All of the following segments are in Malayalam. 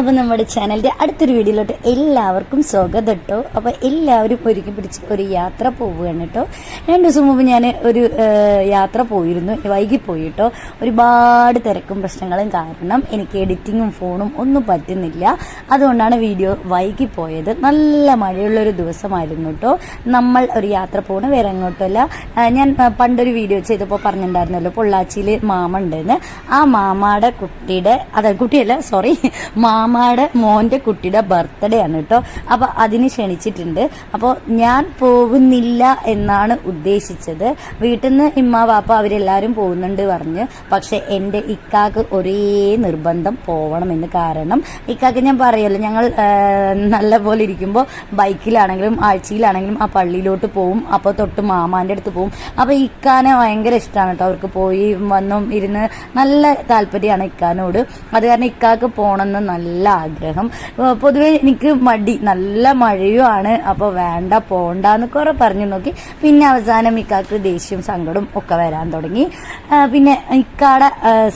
അപ്പോൾ നമ്മുടെ ചാനലിന്റെ അടുത്തൊരു വീഡിയോയിലോട്ട് എല്ലാവർക്കും സ്വാഗതം കേട്ടോ അപ്പോൾ എല്ലാവരും ഒരുക്കി പിടിച്ച് ഒരു യാത്ര പോവുകയാണ് കേട്ടോ രണ്ട് ദിവസം മുമ്പ് ഞാൻ ഒരു യാത്ര പോയിരുന്നു. വൈകി പോയി കേട്ടോ ഒരുപാട് തിരക്കും പ്രശ്നങ്ങളും കാരണം എനിക്ക് എഡിറ്റിങ്ങും ഫോണും ഒന്നും പറ്റുന്നില്ല. അതുകൊണ്ടാണ് വീഡിയോ വൈകി പോയത്. നല്ല മഴയുള്ളൊരു ദിവസമായിരുന്നു കേട്ടോ നമ്മൾ ഒരു യാത്ര പോകണ വേറെ എങ്ങോട്ടല്ല ഞാൻ പണ്ടൊരു വീഡിയോ ചെയ്തപ്പോൾ പറഞ്ഞിട്ടുണ്ടായിരുന്നല്ലോ പൊള്ളാച്ചിയിൽ മാമ ഉണ്ടെന്ന്. ആ മാമയുടെ കുട്ടിയുടെ അതെ കുട്ടിയല്ല സോറി മാമാടെ മോന്റെ കുട്ടിയുടെ ബർത്ത്ഡേ ആണ് കേട്ടോ. അപ്പൊ അതിന് ക്ഷണിച്ചിട്ടുണ്ട്. അപ്പോൾ ഞാൻ പോകുന്നില്ല എന്നാണ് ഉദ്ദേശിച്ചത്. വീട്ടിൽ നിന്ന് ഇമ്മ വാപ്പ അവരെല്ലാവരും പോകുന്നുണ്ട് പറഞ്ഞ്. പക്ഷെ എന്റെ ഇക്കാക്ക് ഒരേ നിർബന്ധം പോകണമെന്ന് കാരണം ഇക്കാക്ക് ഞാൻ പറയല്ലോ ഞങ്ങൾ നല്ല പോലെ ഇരിക്കുമ്പോൾ ബൈക്കിലാണെങ്കിലും ആഴ്ചയിലാണെങ്കിലും ആ പള്ളിയിലോട്ട് പോവും. അപ്പോൾ തൊട്ട് മാമാന്റെ അടുത്ത് പോവും. അപ്പോൾ ഇക്കാനെ ഭയങ്കര ഇഷ്ടമാണ് കേട്ടോ. അവർക്ക് പോയി വന്നും ഇരുന്ന് നല്ല താല്പര്യമാണ് ഇക്കാനോട്. അത് കാരണം ഇക്കാക്ക് പോകണമെന്ന് നല്ല ആഗ്രഹം. ഏഹ് പൊതുവെ എനിക്ക് മടി. നല്ല മഴയുമാണ്. അപ്പോൾ വേണ്ട പോണ്ടെന്ന് കുറെ പറഞ്ഞു നോക്കി. പിന്നെ അവസാനം ഇക്കാക്ക് ദേഷ്യവും സങ്കടവും ഒക്കെ വരാൻ തുടങ്ങി. പിന്നെ ഇക്കാടെ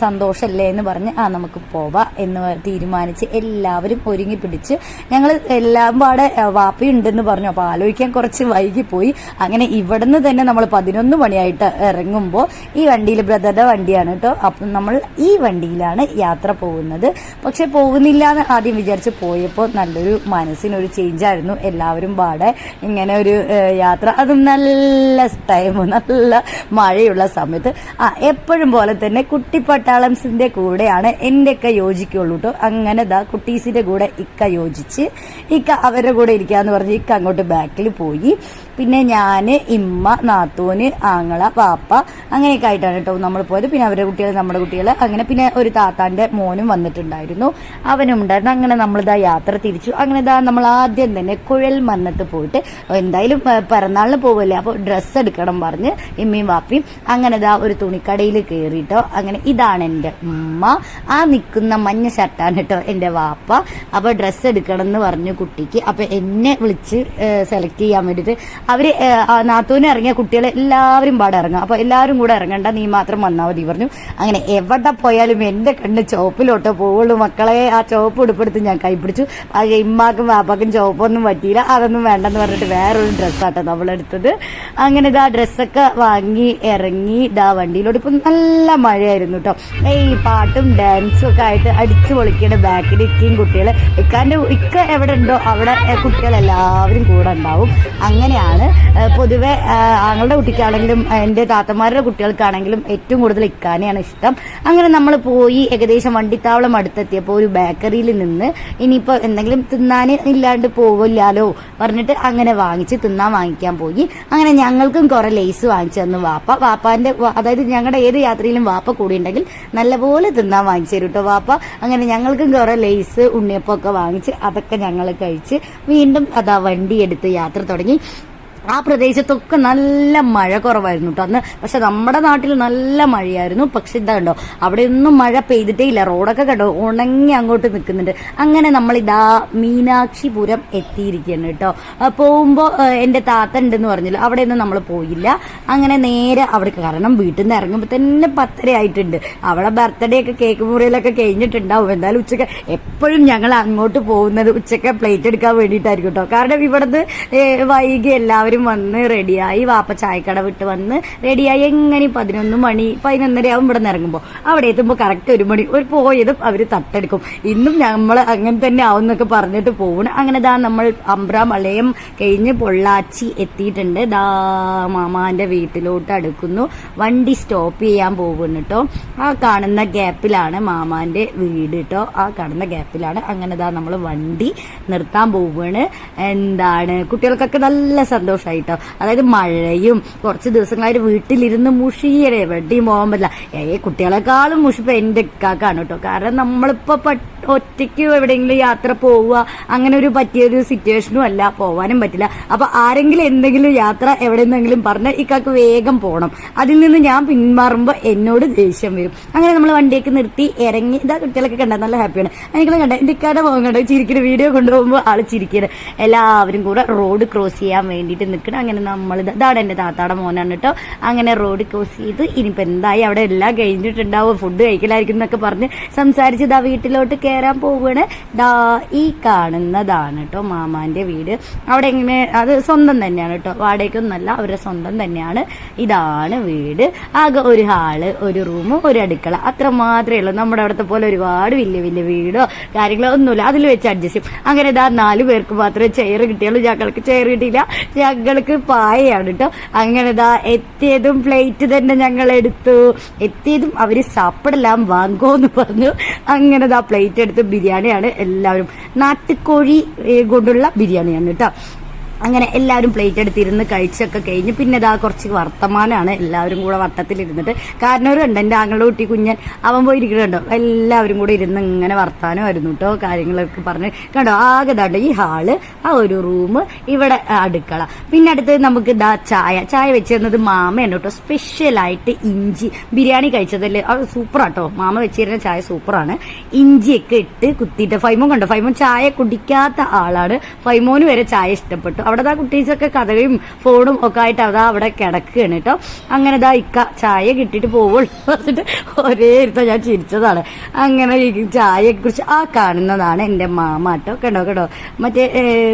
സന്തോഷമല്ലേ എന്ന് പറഞ്ഞ് ആ നമുക്ക് പോവാം എന്ന് തീരുമാനിച്ച് എല്ലാവരും ഒരുങ്ങി പിടിച്ച് ഞങ്ങൾ എല്ലാം പാടെ വാപ്പയുണ്ടെന്ന് പറഞ്ഞു. അപ്പോൾ ആലോചിക്കാൻ കുറച്ച് വൈകിപ്പോയി. അങ്ങനെ ഇവിടുന്ന് തന്നെ നമ്മൾ പതിനൊന്ന് മണിയായിട്ട് ഇറങ്ങുമ്പോൾ ഈ വണ്ടിയിൽ ബ്രദറുടെ വണ്ടിയാണ് കേട്ടോ. അപ്പം നമ്മൾ ഈ വണ്ടിയിലാണ് യാത്ര പോകുന്നത്. പക്ഷെ പോകുന്നില്ല എന്ന് ആദ്യം വിചാരിച്ച് പോയപ്പോൾ നല്ലൊരു മനസ്സിനൊരു ചേഞ്ചായിരുന്നു എല്ലാവരും പാടെ ഇങ്ങനെ ഒരു യാത്ര. അതും നല്ല ടൈം നല്ല മഴയുള്ള സമയത്ത്. ആ എപ്പോഴും പോലെ തന്നെ കുട്ടി കുട്ടിപ്പട്ടാളംസിന്റെ കൂടെയാണ് എന്റെയൊക്കെ യോജിക്കുള്ളൂ കേട്ടോ അങ്ങനെ ദാ കുട്ടീസിന്റെ കൂടെ ഇക്ക യോജിച്ച് ഇക്ക അവരുടെ കൂടെ ഇരിക്കാന്ന് പറഞ്ഞ് ഇക്ക അങ്ങോട്ട് ബാക്കിൽ പോയി. പിന്നെ ഞാൻ ഇമ്മ നാത്തൂന് ആങ്ങള പാപ്പ അങ്ങനെയൊക്കെ ആയിട്ടാണ് കേട്ടോ നമ്മൾ പോയത്. പിന്നെ അവരുടെ കുട്ടികൾ നമ്മുടെ കുട്ടികൾ അങ്ങനെ പിന്നെ ഒരു താത്താന്റെ മോനും വന്നിട്ടുണ്ടായിരുന്നു. അവനും ഉണ്ടായിരുന്നു. അങ്ങനെ നമ്മളിതാ യാത്ര തിരിച്ചു. അങ്ങനെ ഇതാ നമ്മൾ ആദ്യം തന്നെ കുഴൽ മന്നത്ത് പോയിട്ട് എന്തായാലും പിറന്നാളിന് പോവല്ലേ? അപ്പോൾ ഡ്രസ്സ് എടുക്കണം പറഞ്ഞ് ഇമ്മയും വാപ്പിയും അങ്ങനെ ഇതാ ഒരു തുണിക്കടയിൽ കയറിയിട്ടോ അങ്ങനെ ഇതാണ് എന്റെ ഉമ്മ. ആ നിൽക്കുന്ന മഞ്ഞ ഷർട്ടാണ് കേട്ടോ എന്റെ വാപ്പ. അപ്പോൾ ഡ്രസ്സ് എടുക്കണം എന്ന് പറഞ്ഞു കുട്ടിക്ക്. അപ്പോൾ എന്നെ വിളിച്ച് സെലക്ട് ചെയ്യാൻ വേണ്ടിയിട്ട് അവർ നാത്തൂനെ ഇറങ്ങിയ കുട്ടികളെ എല്ലാവരും പാടെ ഇറങ്ങും. അപ്പോൾ എല്ലാവരും കൂടെ ഇറങ്ങണ്ട നീ മാത്രം വന്നാൽ മതി പറഞ്ഞു. അങ്ങനെ എവിടെ പോയാലും എന്റെ കണ്ണ് ചുവപ്പിലോട്ട് പോവുള്ളൂ മക്കളെ ആ ചുവപ്പ് ഉടുപ്പെടുത്ത് ഞാൻ കൈപ്പിടിച്ചു ആ ഇമ്മാക്കും വാപ്പാക്കും ചുവപ്പൊന്നും പറ്റിയില്ല. അതൊന്നും വേണ്ടെന്ന് പറഞ്ഞിട്ട് വേറൊരു ഡ്രസ്സാട്ടോ നമ്മളെടുത്തത്. അങ്ങനെ ഇതാ ഡ്രസ്സൊക്കെ വാങ്ങി ഇറങ്ങി ഇതാ വണ്ടിയിലോട്ട്. ഇപ്പൊ നല്ല മഴയായിരുന്നു കേട്ടോ ഈ പാട്ടും ഡാൻസും ഒക്കെ ആയിട്ട് അടിച്ചു പൊളിക്കേണ്ട ബാക്കിൽ ഇക്കയും കുട്ടികൾ ഇക്കാന്റെ ഇക്ക എവിടെ ഉണ്ടോ അവിടെ കുട്ടികൾ എല്ലാവരും കൂടെ ഉണ്ടാവും. അങ്ങനെയാണ് ഏഹ് പൊതുവെ ആങ്ങളുടെ കുട്ടിക്കാണെങ്കിലും എന്റെ താത്തമാരുടെ കുട്ടികൾക്കാണെങ്കിലും ഏറ്റവും കൂടുതൽ ഇക്കാനെയാണ് ഇഷ്ടം. അങ്ങനെ നമ്മൾ പോയി ഏകദേശം വണ്ടിത്താവളം അടുത്തെത്തിയപ്പോൾ ഒരു ബേക്കറിയിൽ നിന്ന് ഇനിയിപ്പോൾ എന്തെങ്കിലും തിന്നാൻ ഇല്ലാണ്ട് പോകില്ലാലോ പറഞ്ഞിട്ട് അങ്ങനെ വാങ്ങിച്ച് തിന്നാൻ വാങ്ങിക്കാൻ പോയി. അങ്ങനെ ഞങ്ങൾക്കും കുറെ ലേസ് വാങ്ങിച്ചു തന്നു വാപ്പ. വാപ്പാന്റെ അതായത് ഞങ്ങളുടെ ഏത് യാത്രയിലും വാപ്പ കൂടി ഉണ്ടെങ്കിൽ നല്ലപോലെ തിന്നാൻ വാങ്ങിച്ചു തരും കേട്ടോ വാപ്പ. അങ്ങനെ ഞങ്ങൾക്കും കുറെ ലേസ് ഉണ്ണിയപ്പൊക്കെ വാങ്ങിച്ച് അതൊക്കെ ഞങ്ങൾ കഴിച്ച് വീണ്ടും അതാ വണ്ടി എടുത്ത് യാത്ര തുടങ്ങി. ആ പ്രദേശത്തൊക്കെ നല്ല മഴ കുറവായിരുന്നു കേട്ടോ അന്ന്. പക്ഷെ നമ്മുടെ നാട്ടിൽ നല്ല മഴയായിരുന്നു. പക്ഷെ ഇതാ കണ്ടോ അവിടെ മഴ പെയ്തിട്ടേ ഇല്ല. റോഡൊക്കെ കണ്ടോ ഉണങ്ങി അങ്ങോട്ട് നിൽക്കുന്നുണ്ട്. അങ്ങനെ നമ്മൾ ഇതാ മീനാക്ഷിപുരം എത്തിയിരിക്കുകയാണ് കേട്ടോ പോകുമ്പോൾ എന്റെ താത്ത ഉണ്ടെന്ന് പറഞ്ഞല്ലോ അവിടെ ഒന്നും നമ്മൾ പോയില്ല. അങ്ങനെ നേരെ അവിടെ കാരണം വീട്ടിൽ നിന്ന് ഇറങ്ങുമ്പോൾ തന്നെ പത്തര ആയിട്ടുണ്ട്. അവിടെ ബർത്ത്ഡേ ഒക്കെ കേക്ക് മുറിയിലൊക്കെ കഴിഞ്ഞിട്ടുണ്ടാവും. എന്തായാലും ഉച്ചയ്ക്ക് എപ്പോഴും ഞങ്ങൾ അങ്ങോട്ട് പോകുന്നത് ഉച്ചയ്ക്ക് പ്ലേറ്റ് എടുക്കാൻ വേണ്ടിയിട്ടായിരിക്കും കേട്ടോ കാരണം ഇവിടുന്ന് വൈകി എല്ലാവരും വന്ന് റെഡിയായി വാപ്പ ചായക്കട വിട്ട് വന്ന് റെഡിയായി എങ്ങനെ പതിനൊന്ന് മണി പതിനൊന്നര ആവും ഇവിടെ നിന്ന് ഇറങ്ങുമ്പോൾ അവിടെ എത്തുമ്പോൾ കറക്റ്റ് ഒരു മണി ഒരു പോയതും അവർ തട്ടെടുക്കും. ഇന്നും നമ്മൾ അങ്ങനെ തന്നെ ആവും എന്നൊക്കെ പറഞ്ഞിട്ട് പോകണം അങ്ങനെ ദാ നമ്മൾ അമ്പ്ര മലയം കഴിഞ്ഞ് പൊള്ളാച്ചി എത്തിയിട്ടുണ്ട്. ദാ മാമാന്റെ വീട്ടിലോട്ട് അടുക്കുന്നു. വണ്ടി സ്റ്റോപ്പ് ചെയ്യാൻ പോകുന്നു കേട്ടോ ആ കാണുന്ന ഗ്യാപ്പിലാണ് മാമാന്റെ വീട് കേട്ടോ ആ കാണുന്ന ഗ്യാപ്പിലാണ് അങ്ങനെ ദാ നമ്മൾ വണ്ടി നിർത്താൻ പോവുകയാണ്. എന്താണ്? കുട്ടികൾക്കൊക്കെ നല്ല സന്തോഷമായിട്ടോ അതായത് മഴയും കുറച്ച് ദിവസങ്ങളായിട്ട് വീട്ടിലിരുന്ന് മുഷിയരെ എവിടെയും പോകാൻ പറ്റില്ല. ഏ കുട്ടികളെക്കാളും മുഷിപ്പ് എന്റെ ഇക്കാക്കാണ് കേട്ടോ. കാരണം നമ്മളിപ്പോ ഒറ്റയ്ക്ക് എവിടെയെങ്കിലും യാത്ര പോവുക അങ്ങനെ ഒരു പറ്റിയൊരു സിറ്റുവേഷനും അല്ല പോവാനും പറ്റില്ല. അപ്പൊ ആരെങ്കിലും എന്തെങ്കിലും യാത്ര എവിടെയെന്നെങ്കിലും പറഞ്ഞാൽ ഇക്കാക്ക് വേഗം പോകണം അതിൽ നിന്ന് ഞാൻ പിന്മാറുമ്പോൾ എന്നോട് ദേഷ്യം വരും. അങ്ങനെ നമ്മൾ വണ്ടിയൊക്കെ നിർത്തി ഇറങ്ങി ഇതാ കുട്ടികളൊക്കെ കണ്ട നല്ല ഹാപ്പിയാണ്. എനിക്കെല്ലാം കണ്ട എന്റെ ഇക്കാടെ കണ്ടോ ചിരിക്കുന്ന വീഡിയോ കൊണ്ടുപോകുമ്പോൾ ആൾ ചിരിക്കുന്നത് എല്ലാവരും കൂടെ റോഡ് ക്രോസ് ചെയ്യാൻ വേണ്ടിയിട്ട് നിൽക്കണം അങ്ങനെ നമ്മൾ ഇതാണ് എന്റെ താത്താടെ മോനാണ് കേട്ടോ. അങ്ങനെ റോഡ് ക്രോസ് ചെയ്ത് ഇനിയിപ്പോൾ എന്തായി? അവിടെ എല്ലാം കഴിഞ്ഞിട്ടുണ്ടാവും. ഫുഡ് കഴിക്കലായിരിക്കും എന്നൊക്കെ പറഞ്ഞ് സംസാരിച്ച് ഇതാ വീട്ടിലോട്ട് കയറാൻ പോവുകയാണ് ദാ ഈ കാണുന്നതാണ് കേട്ടോ മാമാന്റെ വീട്. അവിടെ എങ്ങനെ അത് സ്വന്തം തന്നെയാണ് കേട്ടോ. വാടകയ്ക്കൊന്നല്ല അവരുടെ സ്വന്തം തന്നെയാണ്. ഇതാണ് വീട്. ആകെ ഒരു ഹാൾ ഒരു റൂം ഒരു അടുക്കള. അത്ര മാത്രമേ ഉള്ളൂ. നമ്മുടെ അവിടുത്തെ പോലെ ഒരുപാട് വലിയ വലിയ വീടോ കാര്യങ്ങളോ ഒന്നുമില്ല. അതിൽ വെച്ച് അഡ്ജസ്റ്റ് ചെയ്യും. അങ്ങനെ ഇതാ നാല് പേർക്ക് മാത്രമേ ചെയർ കിട്ടിയുള്ളൂ. ഞങ്ങൾക്ക് ചെയർ കിട്ടിയില്ല. ഞങ്ങൾക്ക് പായയാണ് കേട്ടോ അങ്ങനെ ഇതാ എത്തിയതും പ്ലേറ്റ് തന്നെ ഞങ്ങൾ എടുത്തു. എത്തിയതും അവർ സാപ്പിടെല്ലാം വാങ്ങോന്ന് പറഞ്ഞു. അങ്ങനെ ഇതാ പ്ലേറ്റ് എടുത്ത് ബിരിയാണിയാണ് എല്ലാവരും നാട്ടുകോഴി കൊണ്ടുള്ള ബിരിയാണിയാണ് കേട്ടോ അങ്ങനെ എല്ലാവരും പ്ലേറ്റ് എടുത്തിരുന്ന് കഴിച്ചൊക്കെ കഴിഞ്ഞ് പിന്നെ ഇതാ കുറച്ച് വർത്തമാനമാണ് എല്ലാവരും കൂടെ വട്ടത്തിലിരുന്നിട്ട് ഒരു ഉണ്ട് എന്റെ ആങ്ങളുടെ കുട്ടി കുഞ്ഞൻ അവൻ പോയിരിക്കണുണ്ടോ എല്ലാവരും കൂടെ ഇരുന്ന് ഇങ്ങനെ വർത്താനമായിരുന്നു കേട്ടോ കാര്യങ്ങളൊക്കെ പറഞ്ഞ്. കണ്ടോ? ആകെ ദാണ്ട് ഈ ഹാൾ ആ ഒരു റൂം ഇവിടെ അടുക്കള. പിന്നെ അടുത്ത് നമുക്ക് ഇതാ ചായ. ചായ വെച്ചിരുന്നത് മാമയാണ് കേട്ടോ സ്പെഷ്യലായിട്ട് ഇഞ്ചി ബിരിയാണി കഴിച്ചതല്ലേ? അത് സൂപ്പറാട്ടോ മാമ വെച്ചിരുന്ന ചായ സൂപ്പറാണ്. ഇഞ്ചിയൊക്കെ ഇട്ട് കുത്തിയിട്ട് ഫൈമോൻ കണ്ടോ? ഫൈമോൻ ചായ കുടിക്കാത്ത ആളാണ്. ഫൈമോന് വരെ ചായ ഇഷ്ടപ്പെട്ടു. അവിടെ ആ കുട്ടീസൊക്കെ കഥയും ഫോണും ഒക്കെ ആയിട്ട് അതാ അവിടെ കിടക്കുകയാണ് കേട്ടോ അങ്ങനെ ഇതാ ഇക്ക ചായ കിട്ടിയിട്ട് പോവുള്ളൂ. പറഞ്ഞിട്ട് ഒരേ ഇരുത്ത ഞാൻ ചിരിച്ചതാണ്. അങ്ങനെ ഈ ചായയെ കുറിച്ച് ആ കാണുന്നതാണ് എന്റെ മാമാട്ടോ കേട്ടോ കേട്ടോ മറ്റേ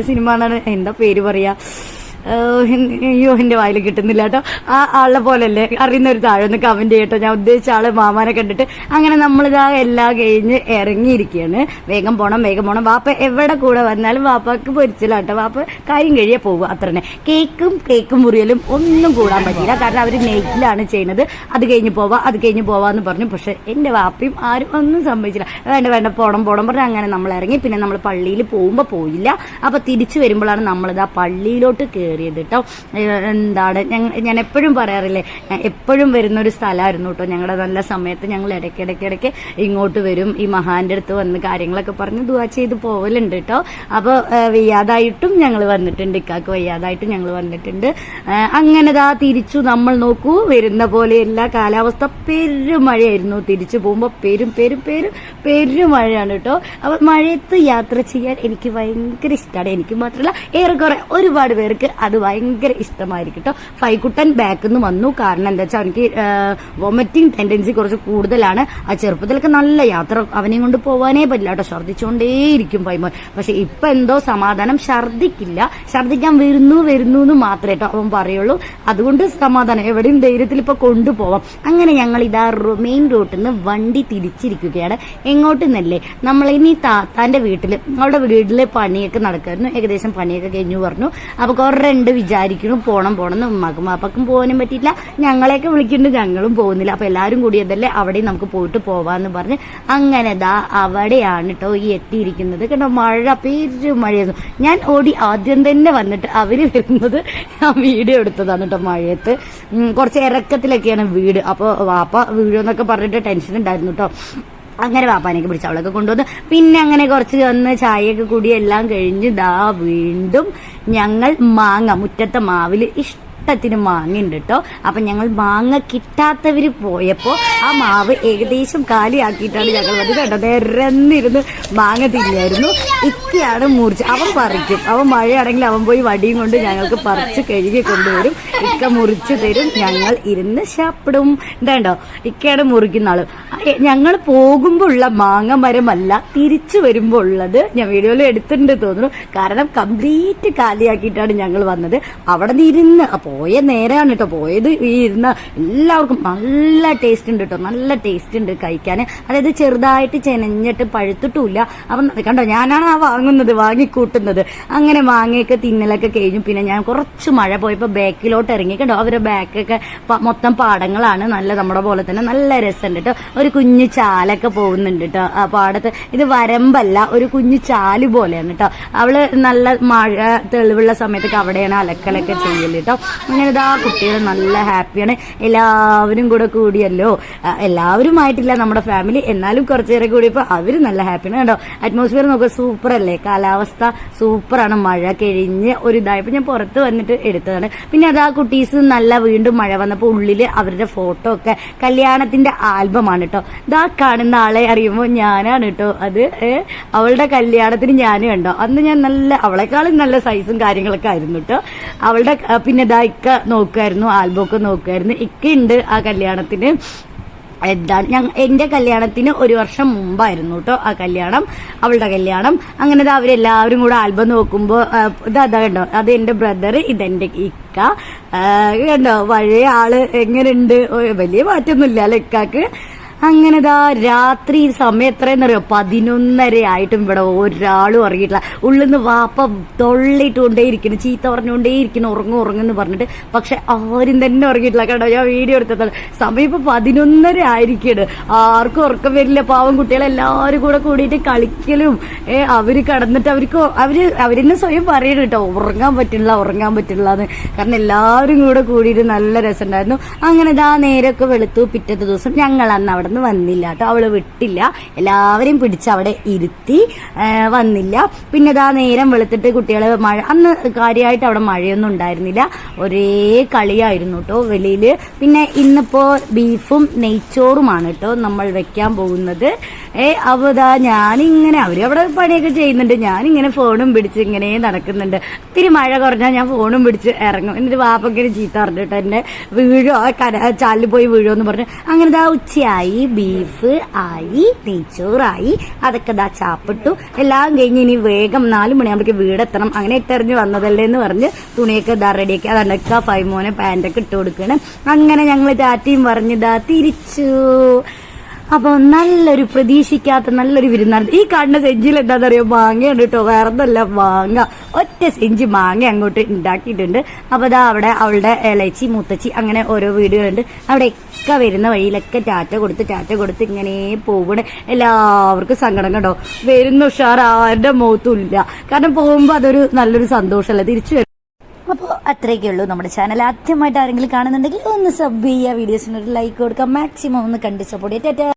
സിനിമ എന്താ പേര് പറയാ? ഏഹ് ഹിൻ- അയ്യോ എന്റെ വായിൽ കിട്ടുന്നില്ല കേട്ടോ. ആ ആളെ പോലല്ലേ അറിയുന്ന ഒരു താഴെ ഒന്ന് കമന്റ് ചെയ്യട്ടോ. ഞാൻ ഉദ്ദേശിച്ച ആൾ മാമാനെ കണ്ടിട്ട് അങ്ങനെ നമ്മളിതാ എല്ലാം കഴിഞ്ഞ് ഇറങ്ങിയിരിക്കുകയാണ്. വേഗം പോണം വേഗം പോണം. വാപ്പ എവിടെ കൂടെ വന്നാലും വാപ്പക്ക് പൊരിച്ചിലാട്ടോ വാപ്പ കാര്യം കഴിയാ പോകും അത്ര തന്നെ കേക്കും കേക്കും മുറിയലും ഒന്നും കൂടാൻ പറ്റിയില്ല. കാരണം അവർ നെയ്റ്റിലാണ് ചെയ്യുന്നത്. അത് കഴിഞ്ഞ് പോവാ അത് കഴിഞ്ഞ് പോവാന്ന് പറഞ്ഞു. പക്ഷെ എന്റെ വാപ്പയും ആരും ഒന്നും സംഭവിച്ചില്ല വേണ്ട വേണ്ട പോണം പോണം പറഞ്ഞ് അങ്ങനെ നമ്മൾ ഇറങ്ങി. പിന്നെ നമ്മൾ പള്ളിയിൽ പോകുമ്പോൾ പോയില്ല. അപ്പൊ തിരിച്ചു വരുമ്പോഴാണ് നമ്മളിതാ പള്ളിയിലോട്ട് കയറിയത് കേട്ടോ എന്താണ്? ഞാൻ എപ്പോഴും പറയാറില്ലേ എപ്പോഴും വരുന്ന ഒരു സ്ഥലമായിരുന്നു കേട്ടോ ഞങ്ങളുടെ നല്ല സമയത്ത് ഞങ്ങൾ ഇടയ്ക്കിടയ്ക്ക് ഇടയ്ക്ക് ഇങ്ങോട്ട് വരും. ഈ മഹാന്റെ അടുത്ത് വന്ന് കാര്യങ്ങളൊക്കെ പറഞ്ഞ് ദുവാ ചെയ്ത് പോവലുണ്ട് കേട്ടോ അപ്പോൾ വയ്യാതായിട്ടും ഞങ്ങൾ വന്നിട്ടുണ്ട്. ഇക്കാക്ക് വയ്യാതായിട്ടും ഞങ്ങൾ വന്നിട്ടുണ്ട്. അങ്ങനെ ദാ തിരിച്ചു നമ്മൾ നോക്കൂ. വരുന്ന പോലെയല്ല കാലാവസ്ഥ പെരുമഴയായിരുന്നു. തിരിച്ചു പോകുമ്പോൾ പെരും പെരും പെരും പെരുമഴയാണ് കേട്ടോ അപ്പോൾ മഴയത്ത് യാത്ര ചെയ്യാൻ എനിക്ക് ഭയങ്കര ഇഷ്ടമാണ് എനിക്ക് മാത്രമല്ല ഏറെക്കുറെ ഒരുപാട് പേർക്ക് അത് ഭയങ്കര ഇഷ്ടമായിരിക്കും കേട്ടോ ഫൈക്കുട്ടൻ ബാക്കിൽ നിന്ന് വന്നു. കാരണം എന്താ വെച്ചാൽ എനിക്ക് വൊമിറ്റിംഗ് ടെൻഡൻസി കുറച്ച് കൂടുതലാണ്. ആ ചെറുപ്പത്തിലൊക്കെ നല്ല യാത്ര അവനെയും കൊണ്ട് പോവാനേ പറ്റില്ല കേട്ടോ ഛർദ്ദിച്ചുകൊണ്ടേയിരിക്കും ഫൈമോൻ. പക്ഷെ ഇപ്പൊ എന്തോ സമാധാനം ഛർദ്ദിക്കില്ല ഛർദ്ദിക്കാൻ വരുന്നു വരുന്നു എന്ന് മാത്രമേ കേട്ടോ അവൻ പറയുള്ളൂ. അതുകൊണ്ട് സമാധാനം. എവിടെയും ധൈര്യത്തിൽ ഇപ്പൊ കൊണ്ടുപോവാം. അങ്ങനെ ഞങ്ങൾ ഇതാ മെയിൻ റൂട്ടിൽ നിന്ന് വണ്ടി തിരിച്ചിരിക്കുകയാണ്. എങ്ങോട്ടെന്നല്ലേ നമ്മളിനി താത്താന്റെ വീട്ടിൽ അവളുടെ വീട്ടിലെ പണിയൊക്കെ നടക്കായിരുന്നു. ഏകദേശം പണിയൊക്കെ കഴിഞ്ഞു പറഞ്ഞു. അപ്പൊ കുറെ ഉണ്ട് വിചാരിക്കുന്നു പോണം പോണം ഉമ്മാക്കും അപ്പക്കും പോകാനും പറ്റിയില്ല ഞങ്ങളെയൊക്കെ വിളിക്കുന്നുണ്ട് ഞങ്ങളും പോകുന്നില്ല. അപ്പൊ എല്ലാവരും കൂടിയതല്ലേ അവിടെ നമുക്ക് പോയിട്ട് പോവാന്ന് പറഞ്ഞ് അങ്ങനെ ദാ അവിടെയാണ് കേട്ടോ ഈ എത്തിയിരിക്കുന്നത്. കേട്ടോ മഴ പേരും മഴയായിരുന്നു. ഞാൻ ഓടി ആദ്യം തന്നെ വന്നിട്ട് അവർ വരുന്നത് ഞാൻ വീഡിയോ എടുത്തതാണ് കേട്ടോ മഴയത്ത്. കുറച്ച് ഇറക്കത്തിലൊക്കെയാണ് വീട്. അപ്പോൾ വാപ്പ വീഴുമെന്നൊക്കെ പറഞ്ഞിട്ട് ടെൻഷൻ ഉണ്ടായിരുന്നു കേട്ടോ അങ്ങനെ വാപ്പാനൊക്കെ പിടിച്ച് അവളൊക്കെ കൊണ്ടുവന്ന്. പിന്നെ അങ്ങനെ കുറച്ച് വന്ന് ചായയൊക്കെ കൂടി എല്ലാം കഴിഞ്ഞ് ദാ വീണ്ടും ഞങ്ങൾ മാങ്ങ മുറ്റത്തെ മാവിൽ ഇഷ്ടത്തിന് മാങ്ങയുണ്ട് കേട്ടോ അപ്പൊ ഞങ്ങൾ മാങ്ങ കിട്ടാത്തവര് പോയപ്പോ ആ മാവ് ഏകദേശം കാലിയാക്കിയിട്ടാണ് ഞങ്ങൾ വന്നത് കേട്ടോ നിരന്നിരുന്ന് മാങ്ങ തിരിയായിരുന്നു ഇക്കയാണ് മുറിച്ച് അവൻ പറിക്കും. അവൻ മഴയാണെങ്കിൽ അവൻ പോയി വടിയും കൊണ്ട് ഞങ്ങൾക്ക് പറിച്ച് കഴുകി കൊണ്ടുവരും. ഇക്ക മുറിച്ച് തരും. ഞങ്ങൾ ഇരുന്ന് ശാപ്പിടും. ഇതാണ്ടോ? ഇക്കയാണ് മുറിക്കുന്ന ആൾ. ഞങ്ങൾ പോകുമ്പോൾ ഉള്ള മാങ്ങ മരമല്ല തിരിച്ചു വരുമ്പോൾ ഉള്ളത് ഞാൻ വീഡിയോയിൽ എടുത്തിട്ടുണ്ട് തോന്നുന്നു. കാരണം കംപ്ലീറ്റ് കാലിയാക്കിയിട്ടാണ് ഞങ്ങൾ വന്നത്. അവിടെ നിന്ന് ഇരുന്ന് ആ പോയ നേരെയാണ് കേട്ടോ പോയത് ഈ ഇരുന്ന എല്ലാവർക്കും നല്ല ടേസ്റ്റ് ഉണ്ട് കേട്ടോ നല്ല ടേസ്റ്റ് ഉണ്ട് കഴിക്കാൻ അതായത് ചെറുതായിട്ട് ചെനഞ്ഞിട്ട് പഴുത്തിട്ടുമില്ല. അപ്പം കണ്ടോ ഞാനാണ് ആ വാങ്ങുന്നത് വാങ്ങിക്കൂട്ടുന്നത്. അങ്ങനെ വാങ്ങിയൊക്കെ തിന്നലൊക്കെ കഴിഞ്ഞു. പിന്നെ ഞാൻ കുറച്ച് മഴ പോയപ്പോൾ ബാക്കിലോട്ട് ഇറങ്ങി. കേട്ടോ അവരുടെ ബാക്കൊക്കെ മൊത്തം പാടങ്ങളാണ്. നല്ല നമ്മുടെ പോലെ തന്നെ നല്ല രസമുണ്ട് കേട്ടോ ഒരു കുഞ്ഞു ചാലൊക്കെ പോകുന്നുണ്ട് കേട്ടോ ആ പാടത്ത് ഇത് വരമ്പല്ല ഒരു കുഞ്ഞു ചാൽ പോലെയാണ് കേട്ടോ അവൾ നല്ല മഴ തെളിവുള്ള സമയത്തൊക്കെ അവിടെയാണ് അലക്കലൊക്കെ ചെയ്യൽ കേട്ടോ അങ്ങനെ ഇതാ കുട്ടികൾ നല്ല ഹാപ്പിയാണ്. എല്ലാവരും കൂടെ കൂടിയല്ലോ. എല്ലാവരുമായിട്ടില്ല നമ്മുടെ ഫാമിലി എന്നാലും കുറച്ചു നേരം കൂടിയപ്പോൾ അവർ നല്ല ഹാപ്പിയാണ്. കേട്ടോ അറ്റ്മോസ്ഫിയർ നോക്കുക സൂപ്പർ അല്ലേ കാലാവസ്ഥ സൂപ്പറാണ്. മഴ കഴിഞ്ഞ് ഒരു ഇതായപ്പോൾ ഞാൻ പുറത്ത് വന്നിട്ട് എടുത്തതാണ്. പിന്നെ അതാ കുട്ടീസ് നല്ല വീണ്ടും മഴ വന്നപ്പോൾ ഉള്ളിൽ അവരുടെ ഫോട്ടോ ഒക്കെ കല്യാണത്തിന്റെ ആൽബമാണ് കേട്ടോ ഇതാ കാണുന്ന ആളെ അറിയുമ്പോൾ ഞാനാണ് കേട്ടോ അത് അവളുടെ കല്യാണത്തിന് ഞാനും കണ്ടോ? അന്ന് ഞാൻ നല്ല അവളെക്കാളും നല്ല സൈസും കാര്യങ്ങളൊക്കെ ആയിരുന്നു കേട്ടോ അവളുടെ പിന്നെ ഇതാ ഇക്ക നോക്കുമായിരുന്നു ആൽബമൊക്കെ നോക്കുമായിരുന്നു ഇക്ക ഉണ്ട് ആ കല്യാണത്തിന്. എന്താണ്? ഞങ്ങ എന്റെ കല്യാണത്തിന് ഒരു വർഷം മുമ്പായിരുന്നു കേട്ടോ ആ കല്യാണം അവളുടെ കല്യാണം. അങ്ങനെ അവരെല്ലാവരും കൂടെ ആൽബം നോക്കുമ്പോൾ ഇതാ അതാ കണ്ടോ? അത് എന്റെ ബ്രദർ ഇതെന്റെ ഇക്ക. കണ്ടോ? പഴയ ആൾ എങ്ങനെയുണ്ട് വലിയ മാറ്റമൊന്നുമില്ല അല്ലെ ഇക്കാക്ക്? അങ്ങനെ ദാ രാത്രി സമയം എത്രയെന്നറിയോ പതിനൊന്നര ആയിട്ടും ഇവിടെ ഒരാളും അറിയിട്ടില്ല ഉള്ളിൽ നിന്ന് വാപ്പ തൊള്ളിട്ടുകൊണ്ടേയിരിക്കുന്നു ചീത്ത പറഞ്ഞുകൊണ്ടേ ഇരിക്കുന്നു ഉറങ്ങും ഉറങ്ങുന്നു പറഞ്ഞിട്ട്. പക്ഷെ ആരും തന്നെ ഉറങ്ങിയിട്ടില്ല. കേട്ടോ ഞാൻ വീഡിയോ എടുത്തത് സമയം ഇപ്പൊ പതിനൊന്നര ആയിരിക്കാണ് ആർക്കും ഉറക്കം വരില്ല. പാവം കുട്ടികളെല്ലാവരും കൂടെ കൂടിയിട്ട് കളിക്കലും ഏ അവർ കടന്നിട്ട് അവർക്ക് അവർ അവരെന്നെ സ്വയം പറയണം കേട്ടോ. ഉറങ്ങാൻ പറ്റില്ല ഉറങ്ങാൻ പറ്റില്ല എന്ന് കാരണം എല്ലാവരും കൂടെ കൂടിയിട്ട് നല്ല രസമുണ്ടായിരുന്നു. അങ്ങനെ ഇതാ നേരൊക്കെ വെളുത്തു പിറ്റത്തെ ദിവസം ഞങ്ങൾ അന്ന് അവിടെ നിന്ന് വന്നില്ല കേട്ടോ. അവൾ വിട്ടില്ല. എല്ലാവരെയും പിടിച്ച് അവിടെ ഇരുത്തി വന്നില്ല. പിന്നെ ഇതാ നേരം വെളുത്തിട്ട് കുട്ടികൾ മഴ അന്ന് കാര്യമായിട്ട് അവിടെ മഴയൊന്നും ഉണ്ടായിരുന്നില്ല. ഒരേ കളിയായിരുന്നു കേട്ടോ വെളിയിൽ. പിന്നെ ഇന്നിപ്പോ ബീഫും നെയ്ച്ചോറുമാണ് കേട്ടോ നമ്മൾ വെക്കാൻ പോകുന്നത്. ഏ അപ്പൊ ഇതാ ഞാനിങ്ങനെ അവർ അവിടെ പണിയൊക്കെ ചെയ്യുന്നുണ്ട്. ഞാനിങ്ങനെ ഫോണും പിടിച്ച് ഇങ്ങനെ നടക്കുന്നുണ്ട്. ഇത്തിരി മഴ കുറഞ്ഞാൽ ഞാൻ ഫോണും പിടിച്ച് ഇറങ്ങും. എന്നിട്ട് വാപ്പൊക്കെ ചീത്ത പറഞ്ഞിട്ട് എന്നെ വീഴോ കര ചാലിൽ പോയി വീഴോ എന്ന് പറഞ്ഞു. അങ്ങനെ ഇതാ ഉച്ചയായി. ബീഫ് ആയി നെയ്ച്ചോറായി അതൊക്കെ ഇതാ ചാപ്പിട്ടു. എല്ലാം കഴിഞ്ഞ് ഇനി വേഗം നാല് മണിയാകുമ്പോഴേക്ക് വീടെത്തണം. അങ്ങനെ ഇട്ടെറിഞ്ഞ് വന്നതല്ലേ എന്ന് പറഞ്ഞ് തുണിയൊക്കെ ഇതാ റെഡിയാക്കി അതണ്ടൊക്കെ ഫൈമോനെ പാന്റൊക്കെ ഇട്ട് കൊടുക്കണം. അങ്ങനെ ഞങ്ങൾ ടാറ്റയും പറഞ്ഞ് ഇതാ തിരിച്ചു. അപ്പൊ നല്ലൊരു പ്രതീക്ഷിക്കാത്ത നല്ലൊരു വിരുന്നാണ്. ഈ കാണുന്ന സെഞ്ചിയിൽ എന്താണെന്നറിയോ? മാങ്ങയാണ് കേട്ടോ. വേറൊന്നല്ല മാങ്ങ. ഒറ്റ സെഞ്ചി മാങ്ങ അങ്ങോട്ട് ഉണ്ടാക്കിയിട്ടുണ്ട്. അപ്പൊ ദാ അവിടെ അവളുടെ ഇലച്ചി മുത്തച്ചി അങ്ങനെ ഓരോ വീടുകളുണ്ട്. അവിടെയൊക്കെ വരുന്ന വഴിയിലൊക്കെ ടാറ്റ കൊടുത്ത് ടാറ്റ കൊടുത്ത് ഇങ്ങനെ പോകണേ എല്ലാവർക്കും സങ്കടം കണ്ടോ? വരുന്ന ഉഷാർ ആരുടെ മുഖത്തും ഇല്ല. കാരണം പോകുമ്പോ അതൊരു നല്ലൊരു സന്തോഷമല്ല? തിരിച്ചു വരും. അപ്പോൾ അത്രയൊക്കെ ഉള്ളൂ നമ്മുടെ ചാനൽ ആദ്യമായിട്ട് ആരെങ്കിലും കാണുന്നുണ്ടെങ്കിൽ ഒന്ന് സബ് ചെയ്യുക. വീഡിയോസിന് ഒരു ലൈക്ക് കൊടുക്കുക. മാക്സിമം ഒന്ന് കണ്ട് സപ്പോർട്ട് ചെയ്യുക.